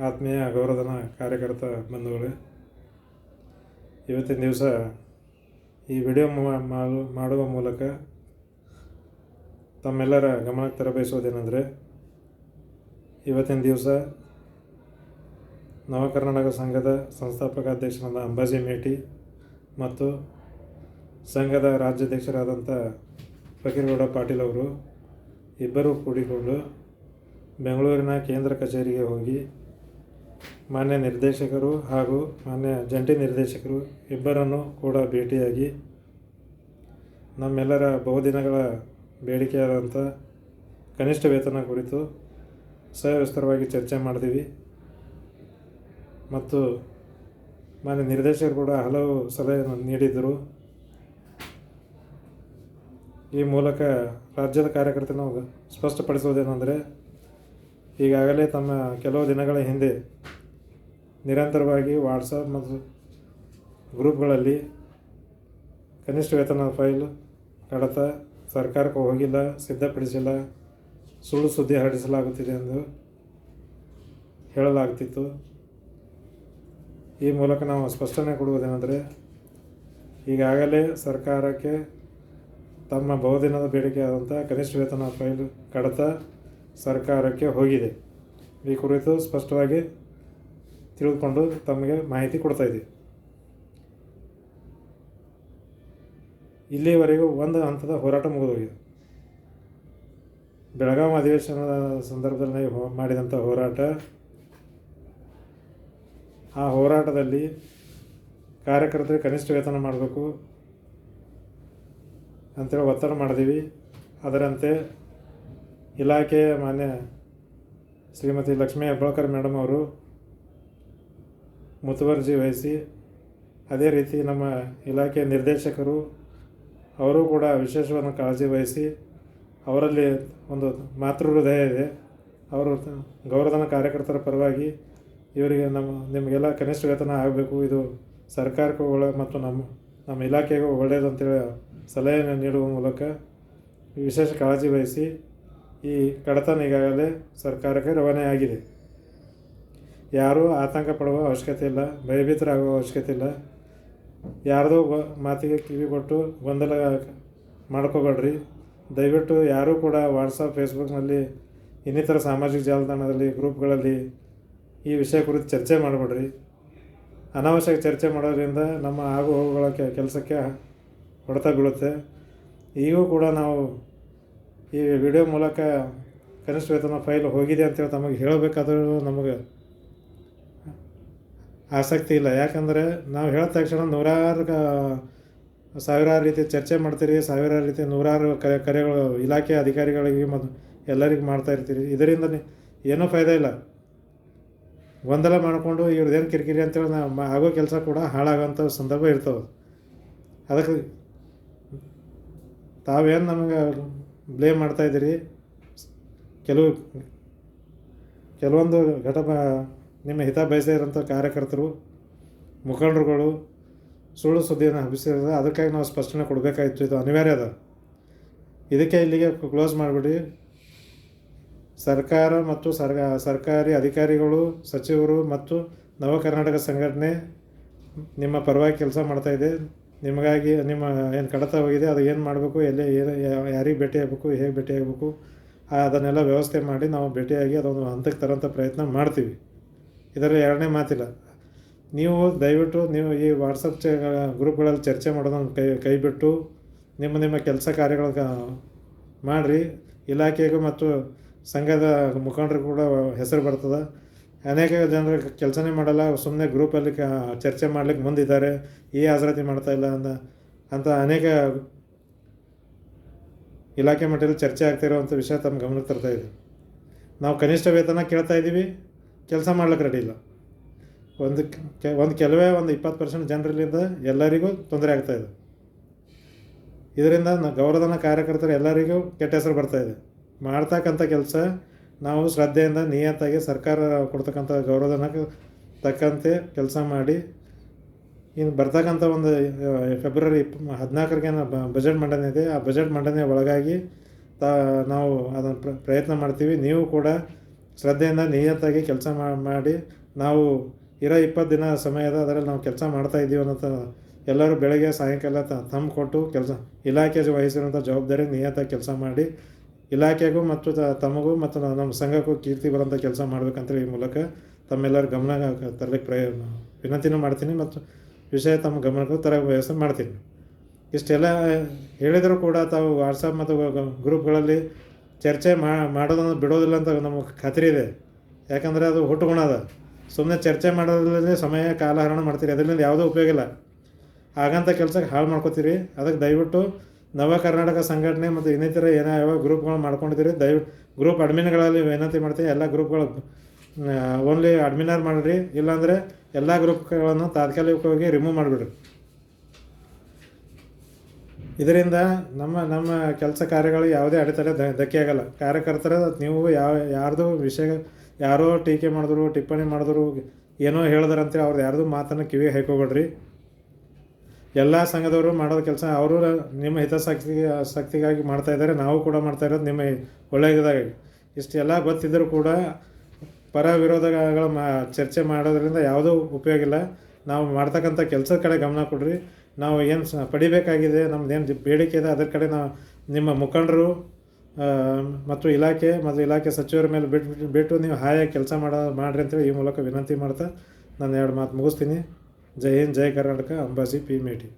ಆತ್ಮೀಯ ಗೌರವಧನ ಕಾರ್ಯಕರ್ತ ಬಂಧುಗಳೇ, ಇವತ್ತಿನ ದಿವಸ ಈ ವಿಡಿಯೋ ಮಾಡುವ ಮೂಲಕ ತಮ್ಮೆಲ್ಲರ ಗಮನಕ್ಕೆ ತರಬಯಸೋದೇನೆಂದರೆ ಇವತ್ತಿನ ದಿವಸ ನವಕರ್ನಾಟಕ ಸಂಘದ ಸಂಸ್ಥಾಪಕ ಅಧ್ಯಕ್ಷರಾದ ಅಂಬಾಜಿ ಮೇಟಿ ಮತ್ತು ಸಂಘದ ರಾಜ್ಯಾಧ್ಯಕ್ಷರಾದಂಥ ಫಕೀರಗೌಡ ಪಾಟೀಲ್ ಅವರು ಇಬ್ಬರೂ ಕೂಡಿಕೊಂಡು ಬೆಂಗಳೂರಿನ ಕೇಂದ್ರ ಕಚೇರಿಗೆ ಹೋಗಿ ಮಾನ್ಯ ನಿರ್ದೇಶಕರು ಹಾಗೂ ಮಾನ್ಯ ಜಂಟಿ ನಿರ್ದೇಶಕರು ಇಬ್ಬರನ್ನು ಕೂಡ ಭೇಟಿಯಾಗಿ ನಮ್ಮೆಲ್ಲರ ಬಹುದಿನಗಳ ಬೇಡಿಕೆಯಾದಂಥ ಕನಿಷ್ಠ ವೇತನ ಕುರಿತು ಸವಿಸ್ತರವಾಗಿ ಚರ್ಚೆ ಮಾಡಿದ್ವಿ ಮತ್ತು ಮಾನ್ಯ ನಿರ್ದೇಶಕರು ಕೂಡ ಹಲವು ಸಲಹೆಯನ್ನು ನೀಡಿದರು ಈ ಮೂಲಕ ರಾಜ್ಯದ ಕಾರ್ಯಕರ್ತನ ಸ್ಪಷ್ಟಪಡಿಸುವುದೇನೆಂದರೆ, ಈಗಾಗಲೇ ತಮ್ಮ ಕೆಲವು ದಿನಗಳ ಹಿಂದೆ ನಿರಂತರವಾಗಿ ವಾಟ್ಸಪ್ ಮತ್ತು ಗ್ರೂಪ್ಗಳಲ್ಲಿ ಕನಿಷ್ಠ ವೇತನ ಫೈಲ್ ಕಡತ, ಸರ್ಕಾರಕ್ಕೆ ಹೋಗಿಲ್ಲ, ಸಿದ್ಧಪಡಿಸಿಲ್ಲ, ಸುಳ್ಳು ಸುದ್ದಿ ಹರಡಿಸಲಾಗುತ್ತಿದೆ ಎಂದು ಹೇಳಲಾಗ್ತಿತ್ತು. ಈ ಮೂಲಕ ನಾವು ಸ್ಪಷ್ಟನೆ ಕೊಡುವುದೇನೆಂದರೆ, ಈಗಾಗಲೇ ಸರ್ಕಾರಕ್ಕೆ ತಮ್ಮ ಬಹುದಿನದ ಬೇಡಿಕೆಯಾದಂಥ ಕನಿಷ್ಠ ವೇತನ ಫೈಲ್ ಕಡತ ಸರ್ಕಾರಕ್ಕೆ ಹೋಗಿದೆ. ಈ ಕುರಿತು ಸ್ಪಷ್ಟವಾಗಿ ತಿಳಿದುಕೊಂಡು ತಮಗೆ ಮಾಹಿತಿ ಕೊಡ್ತಾ ಇದ್ದೀವಿ. ಇಲ್ಲಿವರೆಗೂ ಒಂದು ಹಂತದ ಹೋರಾಟ ಮುಗಿದೋಗಿದೆ. ಬೆಳಗಾವಿ ಅಧಿವೇಶನದ ಸಂದರ್ಭದಲ್ಲಿ ಮಾಡಿದಂಥ ಹೋರಾಟ, ಆ ಹೋರಾಟದಲ್ಲಿ ಕಾರ್ಯಕರ್ತರಿಗೆ ಕನಿಷ್ಠ ವೇತನ ಮಾಡಬೇಕು ಅಂತೇಳಿ ಒತ್ತಡ ಮಾಡಿದೀವಿ ಅದರಂತೆ ಇಲಾಖೆಯ ಮಾನ್ಯ ಶ್ರೀಮತಿ ಲಕ್ಷ್ಮೀ ಹೆಬ್ಬಾಳ್ಕರ್ ಮೇಡಮ್ ಅವರು ಮುತುವರ್ಜಿ ವಹಿಸಿ, ಅದೇ ರೀತಿ ನಮ್ಮ ಇಲಾಖೆಯ ನಿರ್ದೇಶಕರು, ಅವರು ಕೂಡ ವಿಶೇಷವನ್ನು ಕಾಳಜಿ ವಹಿಸಿ, ಅವರಲ್ಲಿ ಒಂದು ಮಾತೃ ಹೃದಯ ಇದೆ. ಅವರು ಗೌರವಧನ ಕಾರ್ಯಕರ್ತರ ಪರವಾಗಿ ಇವರಿಗೆ ನಮ್ಮ, ನಿಮಗೆಲ್ಲ ಕನಿಷ್ಠ ವೇತನ ಆಗಬೇಕು. ಇದು ಸರ್ಕಾರಕ್ಕೂ ಒಳ್ಳೆ ಮತ್ತು ನಮ್ಮ ನಮ್ಮ ಇಲಾಖೆಗೂ ಒಳ್ಳೆಯದು ಅಂತೇಳಿ ಸಲಹೆಯನ್ನು ನೀಡುವ ಮೂಲಕ ವಿಶೇಷ ಕಾಳಜಿ ವಹಿಸಿ ಈ ಕಡತನ ಈಗಾಗಲೇ ಸರ್ಕಾರಕ್ಕೆ ರವಾನೆ ಆಗಿದೆ ಯಾರೂ ಆತಂಕ ಪಡುವ ಅವಶ್ಯಕತೆ ಇಲ್ಲ, ಭಯಭೀತರಾಗುವ ಅವಶ್ಯಕತೆ ಇಲ್ಲ. ಯಾರ್ದೋ ಮಾತಿಗೆ ಕಿವಿ ಕೊಟ್ಟು ಗೊಂದಲ ಮಾಡ್ಕೋಬೇಡ್ರಿ. ದಯವಿಟ್ಟು ಯಾರೂ ಕೂಡ ವಾಟ್ಸಪ್ ಫೇಸ್ಬುಕ್ನಲ್ಲಿ ಇನ್ನಿತರ ಸಾಮಾಜಿಕ ಜಾಲತಾಣದಲ್ಲಿ, ಗ್ರೂಪ್ಗಳಲ್ಲಿ ಈ ವಿಷಯ ಕುರಿತು ಚರ್ಚೆ ಮಾಡಬೇಡ್ರಿ. ಅನಾವಶ್ಯಕ ಚರ್ಚೆ ಮಾಡೋದ್ರಿಂದ ನಮ್ಮ ಆಗು ಹೋಗುಗಳ ಕೆಲಸಕ್ಕೆ ಹೊಡೆತ ಬೀಳುತ್ತೆ. ಈಗೂ ಕೂಡ ನಾವು ಈ ವಿಡಿಯೋ ಮೂಲಕ ಕನಿಷ್ಠ ವೇತನ ಫೈಲ್ ಹೋಗಿದೆ ಅಂತೇಳಿ ತಮಗೆ ಹೇಳಬೇಕಾದರೂ ನಮಗೆ ಆಸಕ್ತಿ ಇಲ್ಲ. ಯಾಕಂದರೆ ನಾವು ಹೇಳಿದ ತಕ್ಷಣ ನೂರಾರು ಸಾವಿರಾರು ರೀತಿ ಚರ್ಚೆ ಮಾಡ್ತೀರಿ, ಸಾವಿರಾರು ರೀತಿ ನೂರಾರು ಕರೆ ಕರೆಗಳು, ಇಲಾಖೆ ಅಧಿಕಾರಿಗಳಿಗೆ ಮತ್ತು ಎಲ್ಲರಿಗೂ ಮಾಡ್ತಾ ಇರ್ತೀರಿ. ಇದರಿಂದ ಏನೂ ಫಾಯ್ದೆ ಇಲ್ಲ. ಗೊಂದಲ ಮಾಡಿಕೊಂಡು ಇವ್ರದ್ದೇನು ಕಿರಿಕಿರಿ ಅಂತೇಳಿ ನಾವು ಆಗೋ ಕೆಲಸ ಕೂಡ ಹಾಳಾಗೋಂಥ ಸಂದರ್ಭ ಇರ್ತವೆ. ಅದಕ್ಕೆ ತಾವೇನು ನಮಗೆ ಬ್ಲೇಮ್ ಮಾಡ್ತಾಯಿದ್ದೀರಿ ಕೆಲವು ಕೆಲವೊಂದು ಘಟಕ ನಿಮ್ಮ ಹಿತ ಬಯಸದೇ ಇರೋಂಥ ಕಾರ್ಯಕರ್ತರು, ಮುಖಂಡರುಗಳು ಸುಳ್ಳು ಸುದ್ದಿಯನ್ನು ಹಬ್ಬಿಸಿರೋದು ಅದಕ್ಕಾಗಿ ನಾವು ಸ್ಪಷ್ಟನೆ ಕೊಡಬೇಕಾಗಿತ್ತು ಇದು ಅನಿವಾರ್ಯ ಅದ. ಇದಕ್ಕೆ ಇಲ್ಲಿಗೆ ಕ್ಲೋಸ್ ಮಾಡಿಬಿಡಿ. ಸರ್ಕಾರ ಮತ್ತು ಸರ್ಕಾರಿ ಅಧಿಕಾರಿಗಳು, ಸಚಿವರು ಮತ್ತು ನವ ಕರ್ನಾಟಕ ಸಂಘಟನೆ ನಿಮ್ಮ ಪರವಾಗಿ ಕೆಲಸ ಮಾಡ್ತಾಯಿದೆ ನಿಮಗಾಗಿ ನಿಮ್ಮ ಏನು ಕಡತ ಹೋಗಿದೆ, ಅದು ಏನು ಮಾಡಬೇಕು, ಎಲ್ಲಿ ಏನು ಯಾರಿಗೆ ಭೇಟಿ ಆಗಬೇಕು, ಹೇಗೆ ಭೇಟಿ ಆಗಬೇಕು, ಅದನ್ನೆಲ್ಲ ವ್ಯವಸ್ಥೆ ಮಾಡಿ ನಾವು ಭೇಟಿಯಾಗಿ ಅದೊಂದು ಹಂತಕ್ಕೆ ತರೋಂಥ ಪ್ರಯತ್ನ ಮಾಡ್ತೀವಿ. ಇದರಲ್ಲಿ ಎರಡನೇ ಮಾತಿಲ್ಲ. ನೀವು ದಯವಿಟ್ಟು ನೀವು ಈ ವಾಟ್ಸಪ್ ಚ ಗ್ರೂಪ್ಗಳಲ್ಲಿ ಚರ್ಚೆ ಮಾಡೋದನ್ನು ಕೈ ಕೈ ಬಿಟ್ಟು ನಿಮ್ಮ ನಿಮ್ಮ ಕೆಲಸ ಕಾರ್ಯಗಳ ಮಾಡಿರಿ. ಇಲಾಖೆಗೂ ಮತ್ತು ಸಂಘದ ಮುಖಂಡರು ಕೂಡ ಹೆಸರು ಬರ್ತದೆ. ಅನೇಕ ಜನರು ಕೆಲಸನೇ ಮಾಡಲ್ಲ ಸುಮ್ಮನೆ ಗ್ರೂಪಲ್ಲಿ ಚರ್ಚೆ ಮಾಡ್ಲಿಕ್ಕೆ ಮುಂದಿದ್ದಾರೆ. ಈ ಹಾಜರಾತಿ ಮಾಡ್ತಾ ಇಲ್ಲ ಅಂತ ಅಂತ ಅನೇಕ ಇಲಾಖೆ ಮಟ್ಟದಲ್ಲಿ ಚರ್ಚೆ ಆಗ್ತಿರೋವಂಥ ವಿಷಯ ತಮ್ಮ ಗಮನಕ್ಕೆ ತರ್ತಾಯಿದೆ ನಾವು ಕನಿಷ್ಠ ವೇತನ ಕೇಳ್ತಾ ಇದ್ದೀವಿ. ಕೆಲಸ ಮಾಡ್ಲಿಕ್ಕೆ ರೆಡಿ ಇಲ್ಲ. ಒಂದು ಒಂದು ಕೆಲವೇ ಒಂದು ಇಪ್ಪತ್ತು ಪರ್ಸೆಂಟ್ ಜನರಲ್ಲಿಂದ ಎಲ್ಲರಿಗೂ ತೊಂದರೆ ಆಗ್ತಾ ಇದೆ. ಇದರಿಂದ ಗೌರವಧನ ಕಾರ್ಯಕರ್ತರು ಎಲ್ಲರಿಗೂ ಕೆಟ್ಟ ಹೆಸರು ಬರ್ತಾ ಇದೆ. ಮಾಡ್ತಕ್ಕಂಥ ಕೆಲಸ ನಾವು ಶ್ರದ್ಧೆಯಿಂದ, ನಿಯತ್ತಾಗಿ ಸರ್ಕಾರ ಕೊಡ್ತಕ್ಕಂಥ ಗೌರವಧನಕ್ಕೆ ತಕ್ಕಂತೆ ಕೆಲಸ ಮಾಡಿ, ಇನ್ನು ಬರ್ತಕ್ಕಂಥ ಒಂದು ಫೆಬ್ರವರಿ ಇಪ್ ಹದಿನಾಲ್ಕರಿಗೆ ಬಜೆಟ್ ಮಂಡನೆ ಇದೆ. ಆ ಬಜೆಟ್ ಮಂಡನೆ ಒಳಗಾಗಿ ತ, ನಾವು ಅದನ್ನು ಪ್ರ, ಪ್ರಯತ್ನ ಮಾಡ್ತೀವಿ. ನೀವು ಕೂಡ ಶ್ರದ್ಧೆಯಿಂದ ನಿಯತ್ತಾಗಿ ಕೆಲಸ ಮಾಡಿ ನಾವು ಇರೋ ಇಪ್ಪತ್ತು ದಿನ ಸಮಯದ ಅದರಲ್ಲಿ ನಾವು ಕೆಲಸ ಮಾಡ್ತಾ ಇದ್ದೀವಿ ಅನ್ನೋಂಥ ಎಲ್ಲರೂ ಬೆಳಗ್ಗೆ, ಸಾಯಂಕಾಲ ತಮ್ಮ ಕೊಟ್ಟು ಕೆಲಸ, ಇಲಾಖೆ ವಹಿಸಿರುವಂಥ ಜವಾಬ್ದಾರಿ ನಿಯತ್ತಾಗಿ ಕೆಲಸ ಮಾಡಿ ಇಲಾಖೆಗೂ ಮತ್ತು ತಮಗೂ ಮತ್ತು ನಮ್ಮ ಸಂಘಕ್ಕೂ ಕೀರ್ತಿ ಬರೋಂಥ ಕೆಲಸ ಮಾಡ್ಬೇಕಂತೇಳಿ ಈ ಮೂಲಕ ತಮ್ಮೆಲ್ಲರ ಗಮನ ತರಲಿಕ್ಕೆ ಪ್ರಯ, ವಿನಂತಿನೂ ಮಾಡ್ತೀನಿ ಮತ್ತು ವಿಷಯ ತಮ್ಮ ಗಮನಕ್ಕೂ ತರ ವ್ಯವಸ್ಥೆ ಮಾಡ್ತೀನಿ. ಇಷ್ಟೆಲ್ಲ ಹೇಳಿದರೂ ಕೂಡ ತಾವು ವಾಟ್ಸಪ್ ಮತ್ತು ಗ್ರೂಪ್ಗಳಲ್ಲಿ ಚರ್ಚೆ ಮಾಡೋದನ್ನು ಬಿಡೋದಿಲ್ಲ ಅಂತ ನಮಗೆ ಖಾತ್ರಿ ಇದೆ. ಯಾಕಂದರೆ ಅದು ಹುಟ್ಟುಗುಣ ಅದ. ಸುಮ್ಮನೆ ಚರ್ಚೆ ಮಾಡೋದ್ರಲ್ಲಿ ಸಮಯ ಕಾಲಹರಣ ಮಾಡ್ತೀರಿ. ಅದರಿಂದ ಯಾವುದೂ ಉಪಯೋಗ ಇಲ್ಲ. ಹಾಗಂತ ಕೆಲಸಕ್ಕೆ ಹಾಳು ಮಾಡ್ಕೋತೀರಿ. ಅದಕ್ಕೆ ದಯವಿಟ್ಟು ನವ ಕರ್ನಾಟಕ ಸಂಘಟನೆ ಮತ್ತು ಇನ್ನಿತರ ಏನೋ ಯಾವ ಗ್ರೂಪ್ಗಳು ಮಾಡ್ಕೊಂಡಿದ್ದೀರಿ. ದಯವಿಟ್ಟು ಗ್ರೂಪ್ ಅಡ್ಮಿನ್ಗಳಲ್ಲಿ ವಿನಂತಿ ಮಾಡ್ತೀವಿ. ಎಲ್ಲ ಗ್ರೂಪ್ಗಳು ಓನ್ಲಿ ಅಡ್ಮಿನರ್ ಮಾಡಿರಿ. ಇಲ್ಲಾಂದರೆ ಎಲ್ಲ ಗ್ರೂಪ್ಗಳನ್ನು ತಾತ್ಕಾಲಿಕವಾಗಿ ರಿಮೂವ್ ಮಾಡಿಬಿಡ್ರಿ. ಇದರಿಂದ ನಮ್ಮ ನಮ್ಮ ಕೆಲಸ ಕಾರ್ಯಗಳು ಯಾವುದೇ ಅಡೆತಡೆ ಧಕ್ಕೆ ಆಗಲ್ಲ ಕಾರ್ಯಕರ್ತರ, ನೀವು ಯಾವ, ಯಾರ್ದು ವಿಷಯ, ಯಾರೋ ಟೀಕೆ ಮಾಡಿದ್ರು, ಟಿಪ್ಪಣಿ ಮಾಡಿದ್ರು, ಏನೋ ಹೇಳಿದ್ರಂತೇಳಿ ಅವ್ರದ್ದು ಯಾರ್ದು ಮಾತನ್ನು ಕಿವಿಗೆ ಹಾಕೋಬೇಡ್ರಿ ಎಲ್ಲ ಸಂಘದವರು ಮಾಡೋದು ಕೆಲಸ ಅವರು ನಿಮ್ಮ ಹಿತಾಸಕ್ತಿ ಶಕ್ತಿಗಾಗಿ ಮಾಡ್ತಾ ಇದ್ದಾರೆ. ನಾವು ಕೂಡ ಮಾಡ್ತಾ ಇರೋದು ನಿಮ್ಮ ಒಳ್ಳೆಯದಾಗಿ. ಇಷ್ಟೆಲ್ಲ ಗೊತ್ತಿದ್ದರೂ ಕೂಡ ಪರ ವಿರೋಧಗಳ ಮಾ, ಚರ್ಚೆ ಮಾಡೋದ್ರಿಂದ ಯಾವುದೂ ಉಪಯೋಗ ಇಲ್ಲ. ನಾವು ಮಾಡ್ತಕ್ಕಂಥ ಕೆಲಸದ ಕಡೆ ಗಮನ ಕೊಡ್ರಿ. ನಾವು ಏನು ಪಡಿಬೇಕಾಗಿದೆ, ನಮ್ದು ಏನು ಬೇಡಿಕೆ ಇದೆ, ಅದರ ಕಡೆ ನಾವು ನಿಮ್ಮ ಮುಖಂಡರು ಮತ್ತು ಇಲಾಖೆ ಮತ್ತು ಇಲಾಖೆ ಸಚಿವರ ಮೇಲೆ ಬಿಟ್ಟು ಬಿಟ್ಟು ನೀವು ಹಾಯಾಗಿ ಕೆಲಸ ಮಾಡೋ, ಮಾಡಿರಿ ಅಂತೇಳಿ ಈ ಮೂಲಕ ವಿನಂತಿ ಮಾಡ್ತಾ ನಾನು ಎರಡು ಮಾತು ಮುಗಿಸ್ತೀನಿ. ಜೈ ಹಿಂದ್, ಜೈ ಕರ್ನಾಟಕ, ಅಂಬಾಜಿ, ಪಿ ಮೇಟಿ